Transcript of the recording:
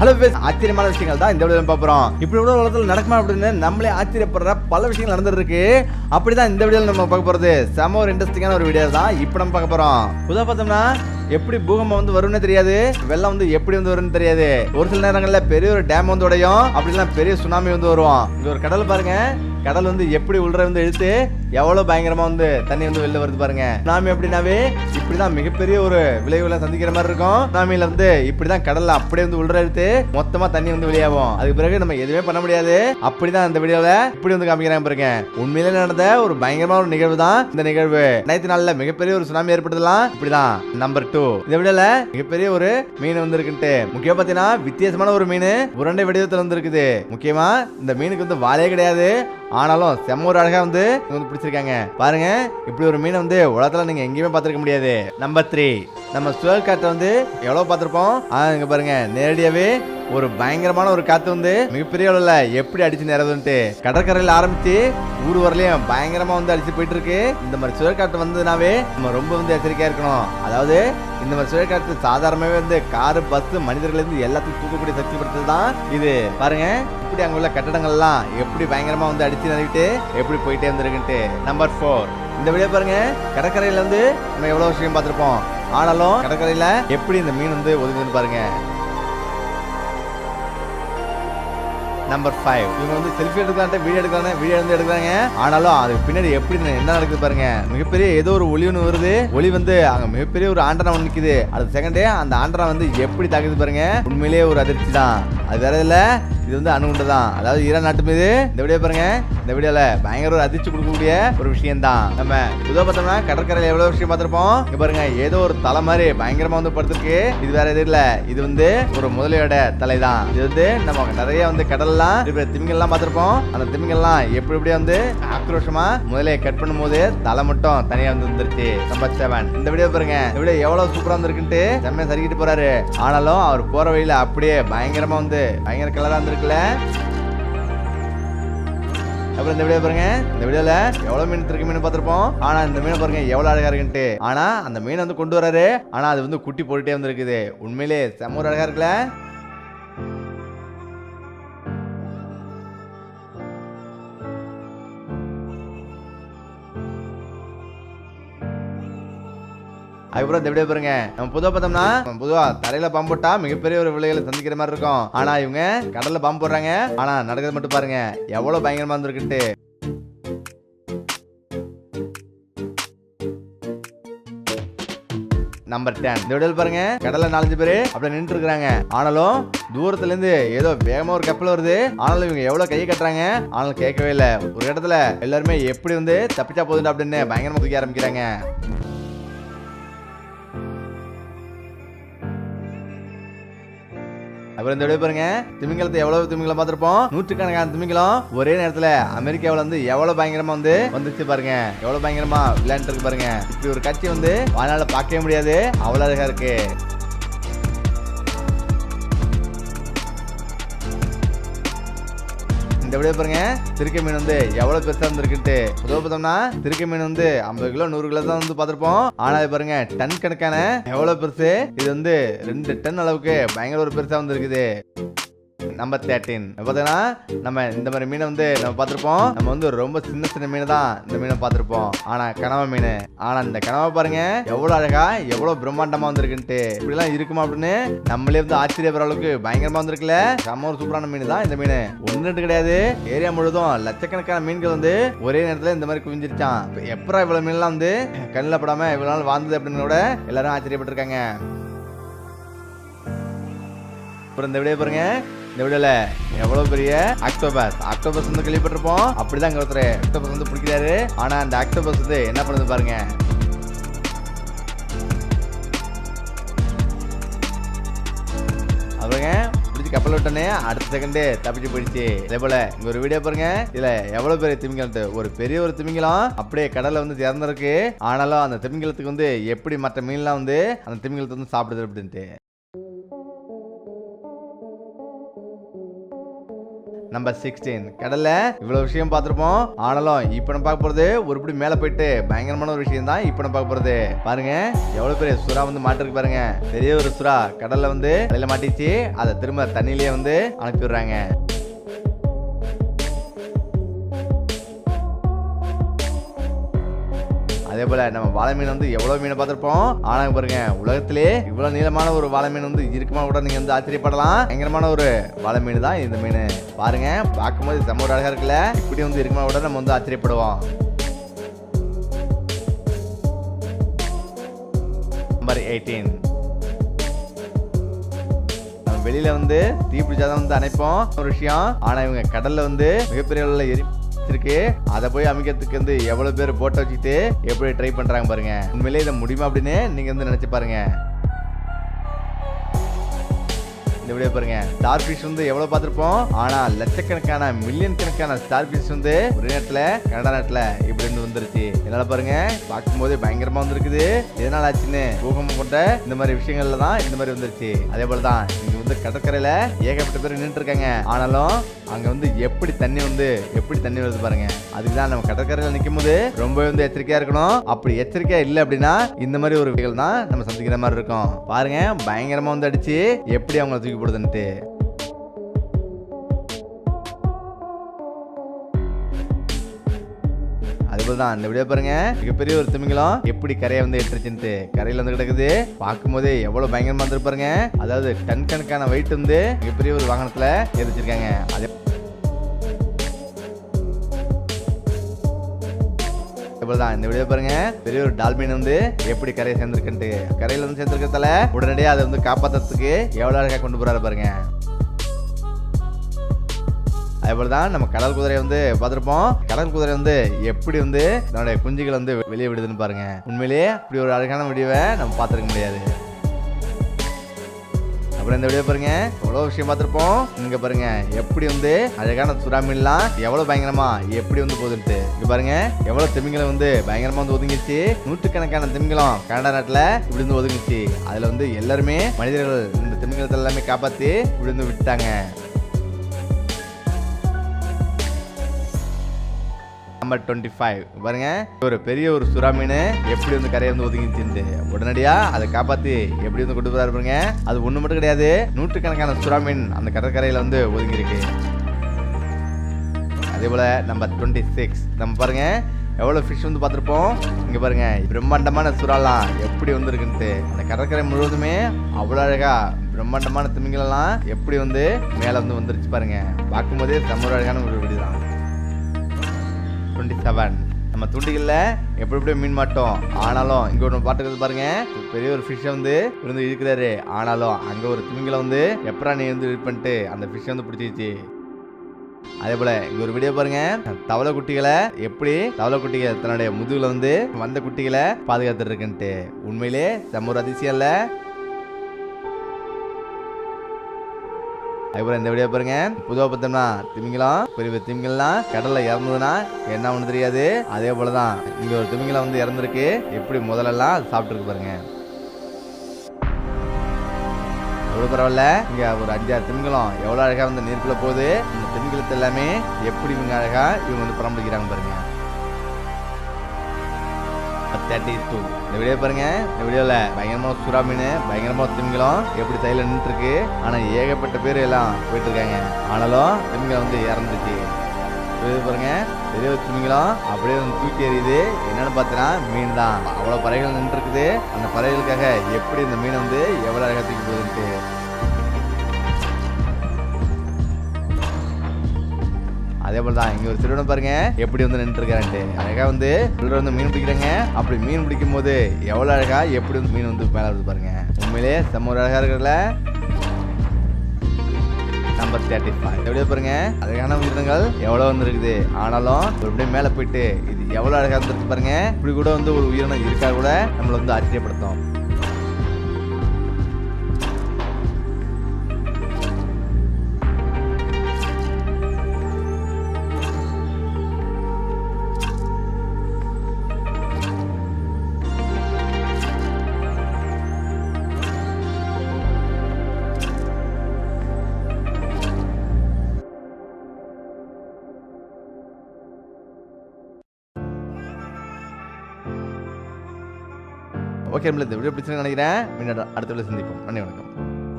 Hello base ஆச்சரியமான விஷயங்கள் தான் இந்த வீடியோ பார்க்குறோம் இப்படி உள்ள உலகத்தில் நடக்குமா அப்படின்னு நம்மளே ஆச்சரியப்படுற பல விஷயங்கள் நடந்துருக்கு. அப்படி தான் இந்த வீடியோவில் நம்ம பார்க்க போகிறது செம ஒரு இன்ட்ரெஸ்டிங்கான ஒரு வீடியோ தான் இப்போ நம்ம பார்க்க போகிறோம் உதா பார்த்தோம்னா எப்படி பூகம்பம் வந்து வரும்னு தெரியாது வெள்ளம் வந்து எப்படி வந்து வரும்னு தெரியாது. ஒரு சில நேரங்களில் பெரிய ஒரு டேம் வந்து உடையும் அப்படிலாம் பெரிய சுனாமி வந்து வருவோம் இங்கே ஒரு கடல் பாருங்க. கடல் வந்து எப்படி உள்ள வந்து இழுத்து எவ்வளவு பயங்கரமா வந்து தண்ணி வந்து வெளில வருது பாருங்க. சுனாமி அப்படின்னாவே இப்படிதான் மிகப்பெரிய ஒரு விளைவுகளை சந்திக்கிற மாதிரி இருக்கும். சுனாமியில வந்து இப்படிதான் கடல்ல அப்படியே வந்து உள்ள எடுத்து மொத்தமா தண்ணி வந்து வெளியாகும். அதுக்கு பிறகு நம்ம எதுவுமே பண்ண முடியாது. அப்படிதான் இந்த வீடியோல இப்படி வந்து காமிக்கிறாங்க பாருங்க. உண்மையிலே நடந்த ஒரு பயங்கரமான ஒரு நிகழ்வு தான் இந்த நிகழ்வு. ரெண்டாயிரத்தி நாளில் மிகப்பெரிய ஒரு சுனாமி ஏற்பட்டதெல்லாம் இப்படிதான். நம்பர் டூ இந்த வீடியோல மிகப்பெரிய ஒரு மீன் வந்து இருக்குன்ட்டு. பார்த்தீங்கன்னா பாத்தீங்கன்னா வித்தியாசமான ஒரு மீன் உருண்டை வடிவத்தில் வந்து இருக்குது. முக்கியமா இந்த மீனுக்கு வந்து வாலே கிடையாது. ஆனாலும் செம்ம ஒரு அழகா வந்து இவங்க பிடிச்சிருக்காங்க பாருங்க இப்படி ஒரு மீனை வந்து உலகத்துல நீங்க எங்கேயுமே பார்த்திருக்க முடியாது. நம்பர் த்ரீ நம்ம சுழல் காற்றை வந்து எவ்வளோ பார்த்துருப்போம்? ஆ இங்கே பாருங்க. நேரடியாகவே ஒரு பயங்கரமான ஒரு காற்று வந்து மிகப்பெரிய அளவில் எப்படி அடிச்சு நேரதுன்ட்டு கடற்கரையில் ஆரம்பித்து ஊர் வரலையும் பயங்கரமாக வந்து அடிச்சு போயிட்டு இருக்கு இந்த மாதிரி சுழற்காற்று வந்ததுனாவே நம்ம ரொம்ப வந்து எச்சரிக்கையாக இருக்கணும். அதாவது இந்த மாதிரி சுழற்காற்று சாதாரணமாகவே வந்து காரு பஸ் மனிதர்கள்லேருந்து எல்லாத்தையும் தூக்கக்கூடிய சக்தி படுத்தது தான் இது. பாருங்க இப்படி அங்கே உள்ள கட்டடங்கள்லாம் எப்படி பயங்கரமாக வந்து அடிச்சு நிறுவிட்டு எப்படி போயிட்டே வந்திருக்குன்ட்டு. நம்பர் ஃபோர் இந்த வீடியோ பாருங்க கடற்கரையில் வந்து நம்ம எவ்வளோ விஷயம் பார்த்துருப்போம்? ஆனாலும் கடற்கரையில எப்படி இந்த மீன் வந்து ஒதுங்குதுன்னு பாருங்க. நம்பர் ஃபைவ் இவங்க வந்து செல்ஃபி எடுக்கலான்ட்டு வீடியோ எடுக்கலாம் வீடியோ வந்து எடுக்கிறாங்க. ஆனாலும் அதுக்கு பின்னாடி எப்படி என்ன நடக்குது பாருங்க. மிகப்பெரிய ஏதோ ஒரு ஒளி ஒன்று வருது. ஒளி வந்து அங்க மிகப்பெரிய ஒரு ஆண்டனா ஒன்று நிற்குது அடுத்த செகண்டே அந்த ஆண்டனா வந்து எப்படி தாக்குது பாருங்க. உண்மையிலேயே ஒரு அதிர்ச்சி தான் அது வேற இல்லை. இது வந்து அணுகுண்டு தான். அதாவது ஈரான் நாட்டு மீது இந்த வீடியோ பாருங்க. இந்த வீடியோல பயங்கர ஒரு அதிர்ச்சி கொடுக்கக்கூடிய ஒரு விஷயம் தான் நம்ம புதுவா பார்த்தோம்னா கடற்கரையில எவ்வளவு விஷயம் பார்த்திருப்போம்? இங்க பாருங்க ஏதோ ஒரு தலை மாதிரி பயங்கரமா வந்து படுத்திருக்கு. இது வேற எதுவும் இல்ல. இது வந்து ஒரு முதலையோட தலை தான் இது வந்து நம்ம நிறைய வந்து கடல்லாம் இருக்கிற திமிங்கெல்லாம் பார்த்திருப்போம். அந்த திமிங்கெல்லாம் எப்படி எப்படியே வந்து ஆக்ரோஷமா முதலையை கட் பண்ணும்போது தலை மட்டும் தனியா வந்து வந்துருச்சு. நம்பர் செவன் இந்த வீடியோ பாருங்க இந்த வீடியோ எவ்வளவு சூப்பரா வந்திருக்குன்ட்டு செம்மையா சரிக்கிட்டு போறாரு. ஆனாலும் அவர் போற வழியில அப்படியே பயங்கரமா வந்து பயங்கர கலரா இருக்குல்ல அப்புறம் இந்த வீடியோ பாருங்க. இந்த வீடியோல எவ்வளவு மீன் இருக்கு மீன் பார்த்திருப்போம்? ஆனா இந்த மீனை பாருங்க எவ்வளவு அழகா இருக்குன்ட்டு. ஆனா அந்த மீனை வந்து கொண்டு வராரு. ஆனா அது வந்து குட்டி போட்டுட்டே வந்திருக்குது. உண்மையிலே செம்ம ஒரு அழகா இருக்குல்ல? அதுக்கப்புறம் இந்த வீடியோ பாருங்க. நம்ம புதுவா பார்த்தோம்னா புதுவா தலையில பாம்பு போட்டா மிகப்பெரிய ஒரு விலைகளை சந்திக்கிற மாதிரி இருக்கும். ஆனா இவங்க கடல்ல பாம்பு போடுறாங்க. ஆனா நடக்கிறது மட்டும் பாருங்க. எவ்வளவு பயங்கரமா இருந்திருக்குன்ட்டு. நம்பர் டென் இந்த விடல் பாருங்க. கடல்ல நாலஞ்சு பேரு அப்படியே நின்று இருக்காங்க ஆனாலும் தூரத்துல இருந்து ஏதோ வேகமா ஒரு கப்பல் வருது. ஆனாலும் இவங்க எவ்வளவு கையை கட்டுறாங்க? ஆனாலும் கேட்கவே இல்லை. ஒரு இடத்துல எல்லாருமே எப்படி வந்து தப்பிச்சா போதுண்டு அப்படின்னு பயங்கரமா தூக்கி ஆரம்பிக்கிறாங்க. அப்புறம் இந்த வீடியோ பாருங்க. திமிங்கலத்தை எவ்வளவு திமிங்கலம் பார்த்திருப்போம்? நூற்றுக்கணக்கான திமிங்கலம். ஒரே நேரத்துல அமெரிக்காவில் வந்து எவ்வளவு பயங்கரமா வந்து வந்துச்சு பாருங்க. எவ்வளவு பயங்கரமா விளையாண்டு இருக்கு பாருங்க. இப்படி ஒரு கட்சி வந்து வாழ்நாள் பார்க்கவே முடியாது. அவ்வளோ அழகா இருக்கு. இந்த விட பாருங்க திருக்கை மீன் வந்து எவ்வளவு பெருசா இருந்திருக்குன்ட்டு. பொதுவாக பார்த்தோம்னா திருக்கை மீன் வந்து ஐம்பது கிலோ நூறு கிலோ தான் வந்து பார்த்துருப்போம். ஆனா பாருங்க டன் கணக்கான எவ்வளவு பெருசு? இது வந்து ரெண்டு டன் அளவுக்கு பயங்கர ஒரு பெருசா வந்திருக்குது. நம்பர் தேர்ட்டின் பார்த்தீங்கன்னா நம்ம இந்த மாதிரி மீனை வந்து நம்ம பார்த்துருப்போம். நம்ம வந்து ரொம்ப சின்ன சின்ன மீனை தான் இந்த மீனை பார்த்துருப்போம். ஆனா கனவா மீன். ஆனா இந்த கனவா பாருங்க எவ்வளவு அழகா எவ்வளவு பிரம்மாண்டமா வந்திருக்குன்ட்டு. இப்படிலாம் இருக்குமா அப்படின்னு நம்மளே வந்து ஆச்சரியப்படுற அளவுக்கு பயங்கரமா வந்திருக்குல்ல. செம்ம ஒரு சூப்பரான மீன் தான் இந்த மீன். ஒன்று ரெண்டு கிடையாது. ஏரியா முழுதும் லட்சக்கணக்கான மீன்கள் வந்து ஒரே நேரத்துல இந்த மாதிரி குவிஞ்சிருச்சான் எப்பரா இவ்வளவு மீன்லாம் வந்து கண்ணில் படாம இவ்வளவு நாள் வாழ்ந்தது அப்படின்னு கூட எல்லாரும் ஆச்சரியப்பட்டிருக்காங்க. அப்புறம் இந்த வீடியோ பாருங்க. இந்த வீடியோல எவ்வளவு பெரிய ஆக்டோபஸ் ஆக்டோபஸ் வந்து கேள்விப்பட்டிருப்போம். அப்படிதான் இங்க ஒருத்தர் ஆக்டோபஸ் வந்து பிடிக்கிறாரு. ஆனா அந்த ஆக்டோபஸ் வந்து என்ன பண்ணுது பாருங்க. அவங்க பிடிச்சி கப்பல் விட்டோன்னே அடுத்த செகண்டே தப்பிச்சு போயிடுச்சு. அதே போல இங்க ஒரு வீடியோ பாருங்க. இதுல எவ்வளவு பெரிய திமிங்கலம் ஒரு பெரிய ஒரு திமிங்கலம் அப்படியே கடல்ல வந்து திறந்திருக்கு. ஆனாலும் அந்த திமிங்கலத்துக்கு வந்து எப்படி மற்ற மீன்லாம் வந்து அந்த திமிங்கலத்தை வந்து சாப்பிடுது அப்படின்ட்டு. நம்பர் சிக்ஸ்டீன் கடல்ல இவ்வளவு விஷயம் பார்த்திருப்போம். ஆனாலும் இப்ப நம்ம பார்க்க போறது ஒருபடி மேல போயிட்டு பயங்கரமான ஒரு விஷயம் தான் இப்ப நம்ம பார்க்க போறது. பாருங்க எவ்வளவு பெரிய சுறா வந்து மாட்டிருக்கு பாருங்க. பெரிய ஒரு சுறா கடல்ல வந்து கடையில மாட்டிச்சு. அதை திரும்ப தண்ணியிலேயே வந்து அனுப்பிடுறாங்க அதே போல நம்ம வாழை மீன் வந்து எவ்வளவு மீனை பார்த்துருப்போம்? ஆனா பாருங்க உலகத்திலே இவ்வளவு நீளமான ஒரு வாழை மீன் வந்து இருக்குமா கூட நீங்க வந்து ஆச்சரியப்படலாம். பயங்கரமான ஒரு வாழை மீன் தான் இந்த மீன். பாருங்க பார்க்கும்போது செம்ம ஒரு அழகா இருக்குல்ல? இப்படி வந்து இருக்குமா கூட நம்ம வந்து ஆச்சரியப்படுவோம். நம்பர் எயிட்டீன் வெளியில வந்து தீ பிடிச்சாதான் வந்து அணைப்போம். ஒரு விஷயம் ஆனா இவங்க கடல்ல வந்து மிகப்பெரிய அளவுல எரி இருக்கு அதை போய் அமைக்கிறதுக்கு வந்து எவ்வளவு பேர் போட்டோ வச்சுக்கிட்டு எப்படி ட்ரை பண்றாங்க பாருங்க. உண்மையிலே இதை முடியுமா அப்படின்னு நீங்க வந்து நினைச்சு பாருங்க. இந்த வீடியோ பாருங்க. ஸ்டார் ஃபிஷ் வந்து எவ்வளவு பார்த்துருப்போம்? ஆனா லட்சக்கணக்கான மில்லியன் கணக்கான ஸ்டார் ஃபிஷ் வந்து ஒரு நேரத்தில் கனடா நேரத்தில் இப்படி வந்துருச்சு என்னால பாருங்க பார்க்கும்போது பயங்கரமா வந்திருக்குது. எதனால ஆச்சுன்னு பூகம்பம் கொண்ட இந்த மாதிரி விஷயங்கள்ல தான் இந்த மாதிரி வந்துருச்சு அதே போல தான் இந்த வந்து கடற்கரையில ஏகப்பட்ட பேர் நின்று இருக்காங்க ஆனாலும் அங்க வந்து எப்படி தண்ணி வந்து எப்படி தண்ணி வருது பாருங்க. அதுக்கு தான் நம்ம கடற்கரையில நிற்கும் போது ரொம்பவே வந்து எச்சரிக்கையா இருக்கணும். அப்படி எச்சரிக்கையா இல்லை அப்படின்னா இந்த மாதிரி ஒரு விகள் தான் நம்ம சந்திக்கிற மாதிரி இருக்கும். பாருங்க பயங்கரமா வந்து அடிச்சு எப்படி அவங்களை தூக்கி போடுதுன்ட்டு அதுபோல தான். இந்த வீடியோ பாருங்க. மிகப்பெரிய ஒரு திமிங்கலம். எப்படி கரையை வந்து எட்டுருச்சுன்ட்டு கரையில வந்து கிடக்குது. பார்க்கும்போதே எவ்வளவு பயங்கரமா இருந்திருப்பாருங்க பாருங்க. அதாவது டன் கணக்கான வெயிட் வந்து மிகப்பெரிய ஒரு வாகனத்துல எரிச்சிருக்காங்க அதே தான். இந்த வீடியோ பாருங்க. பெரிய ஒரு டால்பின் வந்து எப்படி கரையை சேர்ந்திருக்குன்ட்டு. கரையில வந்து சேர்ந்திருக்கிறதால உடனடியாக அதை வந்து காப்பாத்துறதுக்கு எவ்வளவு அழகா கொண்டு போறாரு பாருங்க. அதே தான் நம்ம கடல் குதிரை வந்து பார்த்துருப்போம். கடல் குதிரை வந்து எப்படி வந்து தன்னுடைய குஞ்சுகளை வந்து வெளியே விடுதுன்னு பாருங்க. உண்மையிலேயே இப்படி ஒரு அழகான முடிவை நம்ம பார்த்துருக்க முடியாது. அப்புறம் இந்த வீடியோ பாருங்க. எவ்வளோ விஷயம் பார்த்துருப்போம். இங்க பாருங்க. எப்படி வந்து அழகான சுறா மீன்லாம் எவ்வளோ பயங்கரமா எப்படி வந்து போகுதுன்ட்டு. இங்க பாருங்க. எவ்வளோ திமிங்கலம் வந்து பயங்கரமா வந்து ஒதுங்கிச்சு நூற்றுக்கணக்கான திமிங்கலம் கனடா நாட்டில் இப்படி வந்து ஒதுங்கிச்சு வந்து எல்லாருமே மனிதர்கள் இந்த திமிங்கலத்தை எல்லாமே காப்பாற்றி இப்படி வந்து விட்டாங்க. நம்பர் டுவெண்ட்டி ஃபைவ் பாருங்க ஒரு பெரிய ஒரு சுறா மீன் எப்படி வந்து கரையை வந்து ஒதுங்கிச்சு உடனடியா அதை காப்பாத்தி எப்படி வந்து கொண்டு போறாரு பாருங்க. அது ஒண்ணு மட்டும் கிடையாது நூற்றுக்கணக்கான சுறா மீன் அந்த கடற்கரையில வந்து ஒதுங்கி இருக்கு அதே போல நம்பர் டுவெண்ட்டி சிக்ஸ் நம்ம பாருங்க எவ்வளோ ஃபிஷ் வந்து பார்த்துருப்போம். இங்கே பாருங்க பிரம்மாண்டமான சுறாலாம் எப்படி வந்துருக்குன்ட்டு. அந்த கடற்கரை முழுவதுமே அவ்வளோ அழகா பிரம்மாண்டமான திமிங்கலாம் எப்படி வந்து மேலே வந்து வந்துருச்சு பாருங்க. பார்க்கும்போதே செம்ம அழகான ஒரு வீடு தான் டுவெண்ட்டி செவன் நம்ம துண்டிகளில் எப்படி எப்படி மீன் மாட்டோம். ஆனாலும் இங்கே ஒன்று பாட்டுக்கு பாருங்க. பெரிய ஒரு ஃபிஷ்ஷை வந்து இருந்து இருக்கிறாரு. ஆனாலும் அங்கே ஒரு திமிங்கலை வந்து எப்பரா நீ இருந்து இது பண்ணிட்டு அந்த ஃபிஷ்ஷை வந்து பிடிச்சிச்சு அதே போல இங்க ஒரு வீடியோ பாருங்க. தவளை குட்டிகளை எப்படி தவளை குட்டிகள் தன்னுடைய முதுகுல வந்து வந்த குட்டிகளை பாதுகாத்துட்டு இருக்குன்ட்டு. உண்மையிலே செம்ம ஒரு அதிசயம் இல்லை. அதுக்கப்புறம் இந்த வீடியோ பாருங்க. பொதுவாக பார்த்தோம்னா திமிங்கலம் பெரிய திமிங்கலாம் கடல்ல இறந்ததுன்னா என்ன ஒன்று தெரியாது. அதே போல தான் இங்க ஒரு திமிங்கலம் வந்து இறந்துருக்கு. எப்படி முதல்லலாம் சாப்பிட்ருக்கு சாப்பிட்டுருக்கு பாருங்க. எவ்வளோ பரவாயில்ல இங்க ஒரு அஞ்சாறு திமிங்கலம் எவ்வளோ அழகா வந்து நீருக்குள்ள போகுது. இந்த திமிங்கலத்தை எல்லாமே எப்படி இவங்க அழகா இவங்க வந்து பராமரிக்கிறாங்க பாருங்க. தேர்ட்டி டூ இந்த வீடியோ பாருங்க. இந்த வீடியோவில் பயங்கரமாக சுறா மீன் பயங்கரமாக திமிங்கலம் எப்படி தையில் நின்றுருக்கு ஆனால் ஏகப்பட்ட பேர் எல்லாம் போயிட்டு இருக்காங்க ஆனாலும் திமிங்கலம் வந்து இறந்துச்சு. பாருங்க. பெரிய ஒரு திமிங்கலம் அப்படியே வந்து தூக்கி எறியுது. என்னன்னு பார்த்தீங்கன்னா மீன் தான் அவ்வளோ பறவைகள் நின்றுருக்குது அந்த பறவைகளுக்காக எப்படி இந்த மீனை வந்து எவ்வளோ அழகாக தூக்கி போகுதுன்ட்டு. அதே போல தான் இங்க ஒரு திருடன் பாருங்க. எப்படி வந்து நின்று இருக்காரு அழகா வந்து சிலர் வந்து மீன் பிடிக்கிறாங்க. அப்படி மீன் பிடிக்கும் போது எவ்வளவு அழகா எப்படி வந்து மீன் வந்து மேல வருது பாருங்க. உண்மையிலே செம்ம ஒரு அழகா இருக்குல்ல நம்பர் தேர்ட்டி ஃபைவ் எப்படியா பாருங்க. அழகான உயிரினங்கள் எவ்வளோ வந்துருக்குது. ஆனாலும் ஒரு அப்படியே மேலே போயிட்டு இது எவ்வளோ அழகாக இருந்திருக்கு பாருங்க. இப்படி கூட வந்து ஒரு உயிரினம் இருக்கா கூட நம்மளை வந்து ஆச்சரியப்படுத்தும். ஓகே நம்மள இந்த வீடியோ நினைக்கிறேன். மீண்டும் அடுத்த வீடியோ சந்திப்போம். நன்றி வணக்கம்.